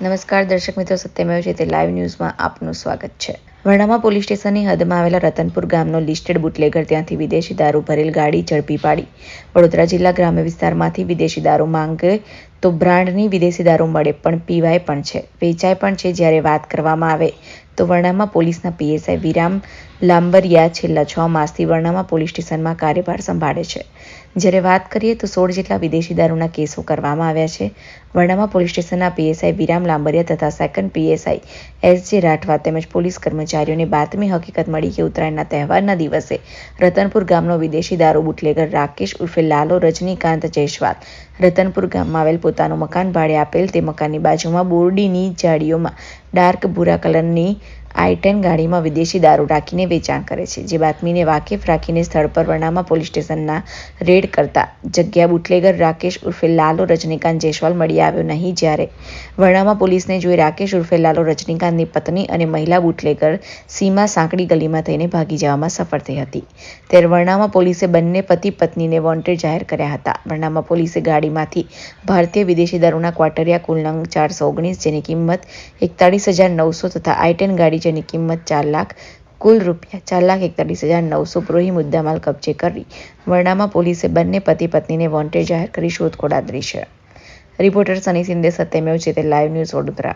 નમસ્કાર, દર્શક મિત્રો, સત્યમેવ છે તે લાઈવ ન્યૂઝમાં આપનું સ્વાગત છે. વર્ણામાં પોલીસ સ્ટેશનની હદમાં આવેલા રતનપુર ગામનો લિસ્ટેડ બુટલેગર ત્યાંથી વિદેશી દારૂ ભરેલ ગાડી ઝડપી પાડી. વડોદરા જિલ્લા ગ્રામ્ય વિસ્તારમાંથી વિદેશી દારૂ માંગે તો બ્રાન્ડની વિદેશી દારૂ મળે પણ પીવાય પણ છે. વેચાય પણ છે જ્યારે વાત કરવામાં આવે તો વર્ણામાં પોલીસના પીએસઆઈ વિરામ લાંબરિયા છેલ્લા છ માસથી વર્ણામાં પોલીસ સ્ટેશનમાં કાર્યભાર સંભાળે છે. જ્યારે વાત કરીએ તો સોળ જેટલા વિદેશી દારૂના કેસો કરવામાં આવ્યા છે. વર્ણામાં પોલીસ સ્ટેશનના પીએસઆઈ વિરામ લાંબરિયા તથા સેકન્ડ પીએસઆઈ એસ જે રાઠવા તેમજ પોલીસ કર્મચારીઓને બાતમી હકીકત મળી કે ઉત્તરાયણના તહેવારના દિવસે રતનપુર ગામનો વિદેશી દારૂ બુટલેગર રાકેશ ઉર્ફે લાલો રજનીકાંત જયસ્વાલ રતનપુર ગામમાં આવેલ પોતાનું મકાન ભાડે આપેલ તે મકાનની બાજુમાં બોરડીની જાળીઓમાં ડાર્ક ભૂરા કલરની આઈ ટેન ગાડીમાં વિદેશી દારૂ રાખીને વેચાણ કરે છે, જે બાતમીને વાકેફ રાખીને સ્થળ પર વર્ણામાં પોલીસ સ્ટેશનના રેડ કરતા જગ્યા બુટલેગર રાકેશ ઉર્ફે લાલો રજનીકાંત જયસ્વાલ મળી આવ્યો નહીં જ્યારે વર્ણામાં પોલીસને જોઈ રાકેશ ઉર્ફે લાલો રજનીકાંતની પત્ની અને મહિલા બુટલેગર સીમા સાંકડી ગલીમાં થઈને ભાગી જવામાં સફળ થઈ હતી. ત્યારે વર્ણામાં પોલીસે બંને પતિ પત્નીને વોન્ટેડ જાહેર કર્યા હતા. વર્ણામાં પોલીસે ગાડીમાંથી ભારતીય વિદેશી દારૂના ક્વાટરિયા કુલ નંગ ચારસો ઓગણીસ જેની કિંમત એકતાળીસ હજાર નવસો તથા આઈ ટેન ગાડી જેની કિંમત ચાર લાખ, કુલ રૂપિયા ચાર લાખ એકતાલીસ હજાર નવસો પ્રોહી મુદ્દામાલ કબજે કરી. વરણામાં પોલીસે બંને પતિ પત્નીને વોન્ટેડ જાહેર કરી શોધખોળ આદરી છે. રિપોર્ટર સની સિંદે સત્યમેવ છે તે લાઈવ ન્યૂઝ વડોદરા.